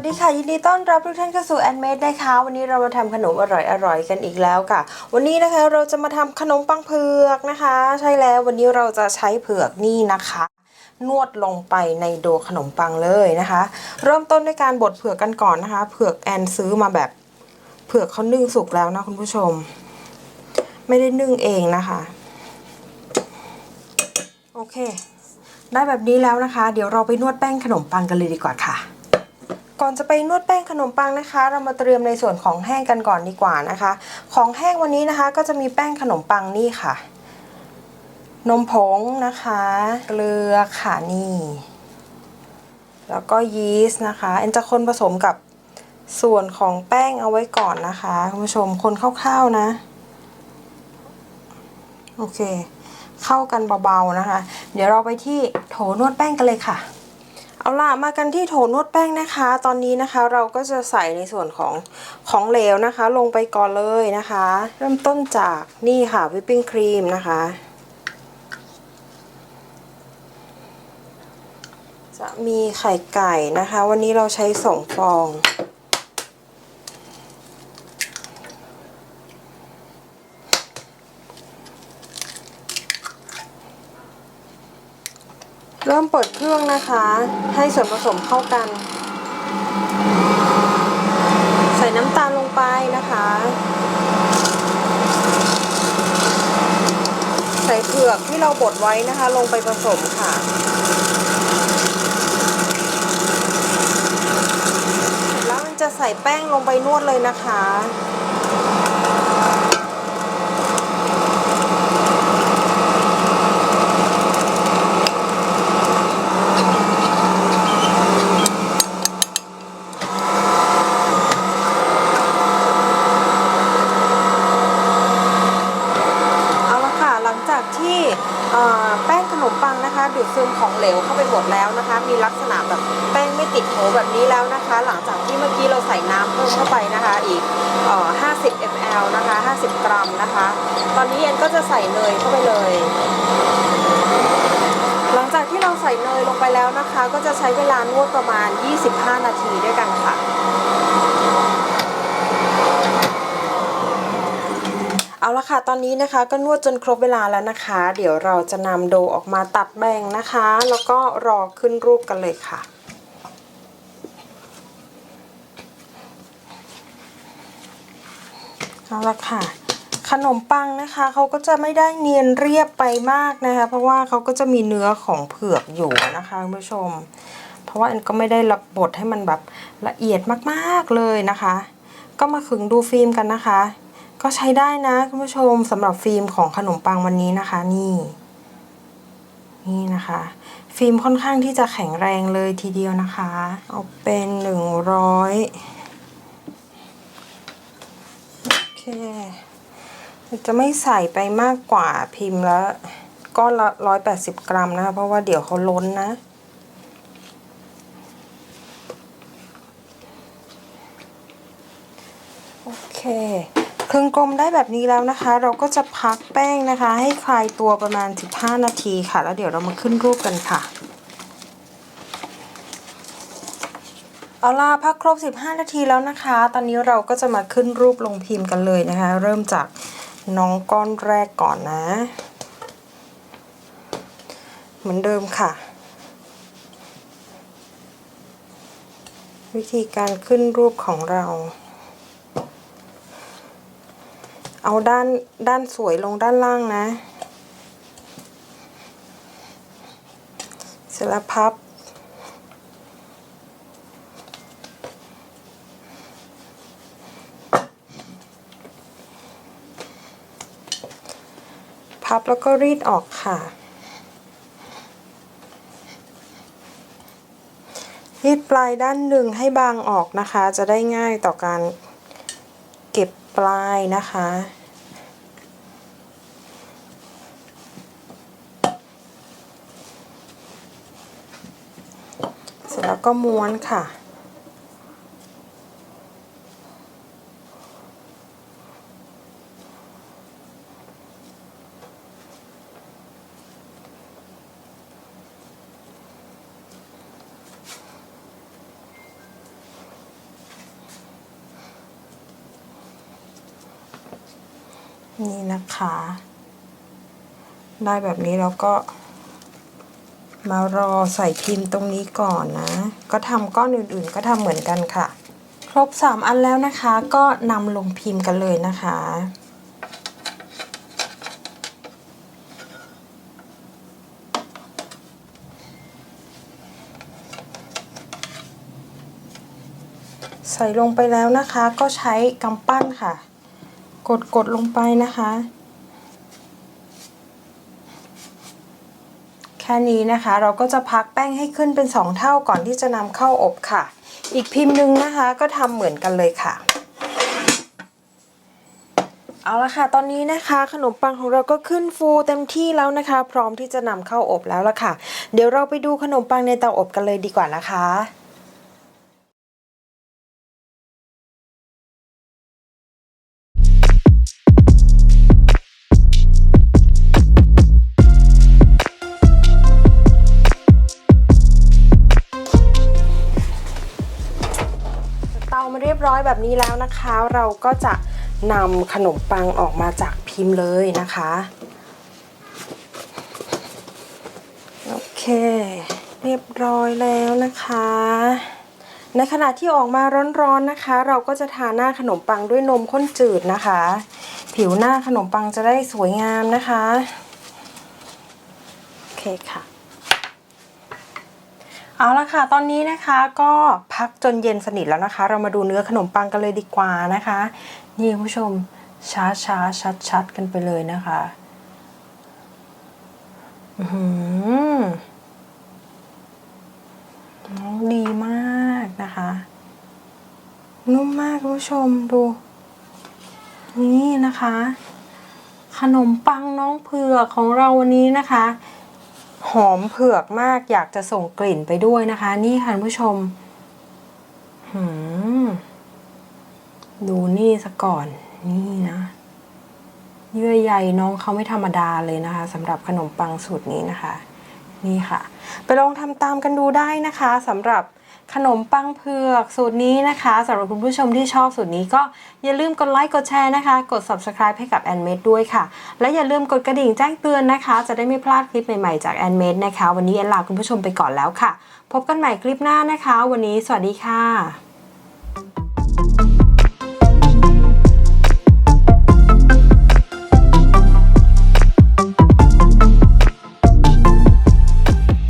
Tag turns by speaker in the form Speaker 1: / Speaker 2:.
Speaker 1: วัสดีค่ะ ยินดีต้อนรับทุกท่านเข้าสู่แอนเมดนะคะ วันนี้เรามาทำขนมอร่อยๆกันอีกแล้วค่ะ วันนี้นะคะเราจะมาทำขนมปังเผือกนะคะ ใช่แล้ววันนี้เราจะใช้เผือกนี่นะคะ นวดลงไปในโดขนมปังเลยนะคะ เริ่มต้นด้วยการบดเผือกกันก่อนนะคะ เผือกแอนซื้อมาแบบเผือกเขานึ่งสุกแล้วนะคุณผู้ชม ไม่ได้นึ่งเองนะคะ โอเค ได้แบบนี้แล้วนะคะ เดี๋ยวเราไปนวดแป้งขนมปังกันเลยดีกว่าค่ะ ก่อนจะไปนวดแป้งขนมปังนะคะ เรามาเตรียมในส่วนของแห้งกันก่อนดีกว่านะคะ ของแห้งวันนี้นะคะ ก็จะมีแป้งขนมปังนี่ค่ะ นมผงนะคะ เกลือค่ะนี่ แล้วก็ยีสต์นะคะแอนจะคนผสมกับส่วนของแป้งเอาไว้ก่อนนะคะคุณผู้ชมคนคร่าวๆนะ โอเค เข้ากันเบาๆนะคะ เดี๋ยวเราไปที่โถนวดแป้งกันเลยค่ะ เอาล่ะมากันที่โถนวดแป้งนะคะ ตอนนี้นะคะเราก็จะใส่ในส่วนของของเหลวนะคะ ลงไปก่อนเลยนะคะ เริ่มต้นจากนี่ค่ะวิปปิ้งครีมนะคะ จะมีไข่ไก่นะคะ วันนี้เราใช้สองฟอง เริ่มเปิดเครื่องนะคะ ให้ส่วนผสมเข้ากัน ใส่น้ำตาลลงไปนะคะ ใส่เผือกที่เราบดไว้นะคะ ลงไปผสมค่ะแล้วมันจะใส่แป้งลงไปนวดเลยนะคะ เอาละค่ะ หลังจากที่เอ่อแป้ งขนมปังนะคะ ดูดซึมของเหลวเข้าไปหมดแล้วนะคะ มีลักษณะแบบแป้งไม่ติดโถแบบนี้แล้วนะคะ หลังจากที่เมื่อกี้เราใส่น้ำเพิ่มเข้าไปนะคะอีกเอ่อ50 ml นะคะ 50 กรัมนะคะ ตอนนี้เอ็นก็จะใส่เนยเข้าไปเลย หลังจากที่เราใส่เนยลงไปแล้วนะคะ ก็จะใช้เวลานวดประมาณ 25 นาทีด้วยกันค่ะ เอาละค่ะ ตอนนี้นะคะก็นวดจนครบเวลาแล้วนะคะ เดี๋ยวเราจะนำโดออกมาตัดแบ่งนะคะ แล้วก็รอขึ้นรูปกันเลยค่ะเอาละค่ะ ขนมปังนะคะเขาก็จะไม่ได้เนียนเรียบไปมากนะคะ เพราะว่าเขาก็จะมีเนื้อของเผือกอยู่นะคะคุณผู้ชม เพราะว่าอันก็ไม่ได้รับบดให้มันแบบละเอียดมากๆเลยนะคะ ก็มาขึงดูฟิล์มกันนะคะ ก็ใช้ได้นะคุณผู้ชมสำหรับฟิล์มของขนมปังวันนี้นะคะ นี่ นี่นะคะ ฟิล์มค่อนข้างที่จะแข็งแรงเลยทีเดียวนะคะ เอาเป็นหนึ่งร้อยโอเคจะไม่ใส่ไปมากกว่าพิมพ์ละก้อนละร้อยแปดสิบกรัมนะคะ เพราะว่าเดี๋ยวเขาล้นนะโอเค ครื่งกลมได้แบบนี้แล้วนะคะ เราก็จะพักแป้งนะคะ ให้คลายตัวประมาณ 15 นาทีค่ะ แล้วเดี๋ยวเรามาขึ้นรูปกันค่ะเอาล่ะพักครบ 15 นาทีแล้วนะคะ ตอนนี้เราก็จะมาขึ้นรูปลงพิมพ์กันเลยนะคะ เริ่มจากน้องก้อนแรกก่อนนะ เหมือนเดิมค่ะ วิธีการขึ้นรูปของเรา เอาด้านด้านสวยลงด้านล่างนะเสร็จแล้วพับ พับแล้วก็รีดออกค่ะ รีดปลายด้านหนึ่งให้บางออกนะคะ จะได้ง่ายต่อการเก็บปลายนะคะ เสร็จแล้วก็ม้วนค่ะ นี่นะคะ ได้แบบนี้แล้วก็ มารอใส่พิมพ์ตรงนี้ก่อนนะ ก็ทำก้อนอื่นๆ ก็ทำเหมือนกันค่ะ ครบ 3 อันแล้วนะคะ ก็นำลงพิมพ์กันเลยนะคะ ใส่ลงไปแล้วนะคะ ก็ใช้กำปั้นค่ะ กดกดลงไปนะคะ ค่นี้นะคะ เราก็จะพักแป้งให้ขึ้นเป็น 2 เท่าก่อนที่จะนำเข้าอบค่ะ อีกพิมพ์หนึ่งนะคะก็ทำเหมือนกันเลยค่ะ เอาละค่ะ ตอนนี้นะคะ ขนมปังของเราก็ขึ้นฟูเต็มที่แล้วนะคะ พร้อมที่จะนำเข้าอบแล้วละค่ะ เดี๋ยวเราไปดูขนมปังในเตาอบกันเลยดีกว่านะคะ ยบร้อยแบบนี้แล้วนะคะ เราก็จะนำขนมปังออกมาจากพิมพ์เลยนะคะ โอเค เรียบร้อยแล้วนะคะ ในขณะที่ออกมาร้อนๆนะคะ เราก็จะทาหน้าขนมปังด้วยนมข้นจืดนะคะ ผิวหน้าขนมปังจะได้สวยงามนะคะ โอเคค่ะ เอาละค่ะ ตอนนี้นะคะก็พักจนเย็นสนิทแล้วนะคะ เรามาดูเนื้อขนมปังกันเลยดีกว่านะคะ นี่คุณผู้ชมช้าช้าชัดชัดๆกันไปเลยนะคะอือหือน้องดีมากนะคะ นุ่มมากคุณผู้ชมดู นี่นะคะ ขนมปังน้องเผือกของเราวันนี้นะคะ หอมเผือกมากอยากจะส่งกลิ่นไปด้วยนะคะ นี่ค่ะคุณผู้ชมหืมดูนี่ซะก่อนนี่นะเยื่อใยน้องเขาไม่ธรรมดาเลยนะคะสำหรับขนมปังสูตรนี้นะคะ นี่ค่ะ ไปลองทำตามกันดูได้นะคะสำหรับ ขนมปังเผือกสูตรนี้นะคะสำหรับคุณผู้ชมที่ชอบสูตรนี้ก็อย่าลืมกดไลค์กดแชร์นะคะ กด subscribe ให้กับแอนเมดด้วยค่ะ และอย่าลืมกดกระดิ่งแจ้งเตือนนะคะ จะได้ไม่พลาดคลิปใหม่ๆจากแอนเมดนะคะ วันนี้แอนลาคุณผู้ชมไปก่อนแล้วค่ะ พบกันใหม่คลิปหน้านะคะ วันนี้สวัสดีค่ะ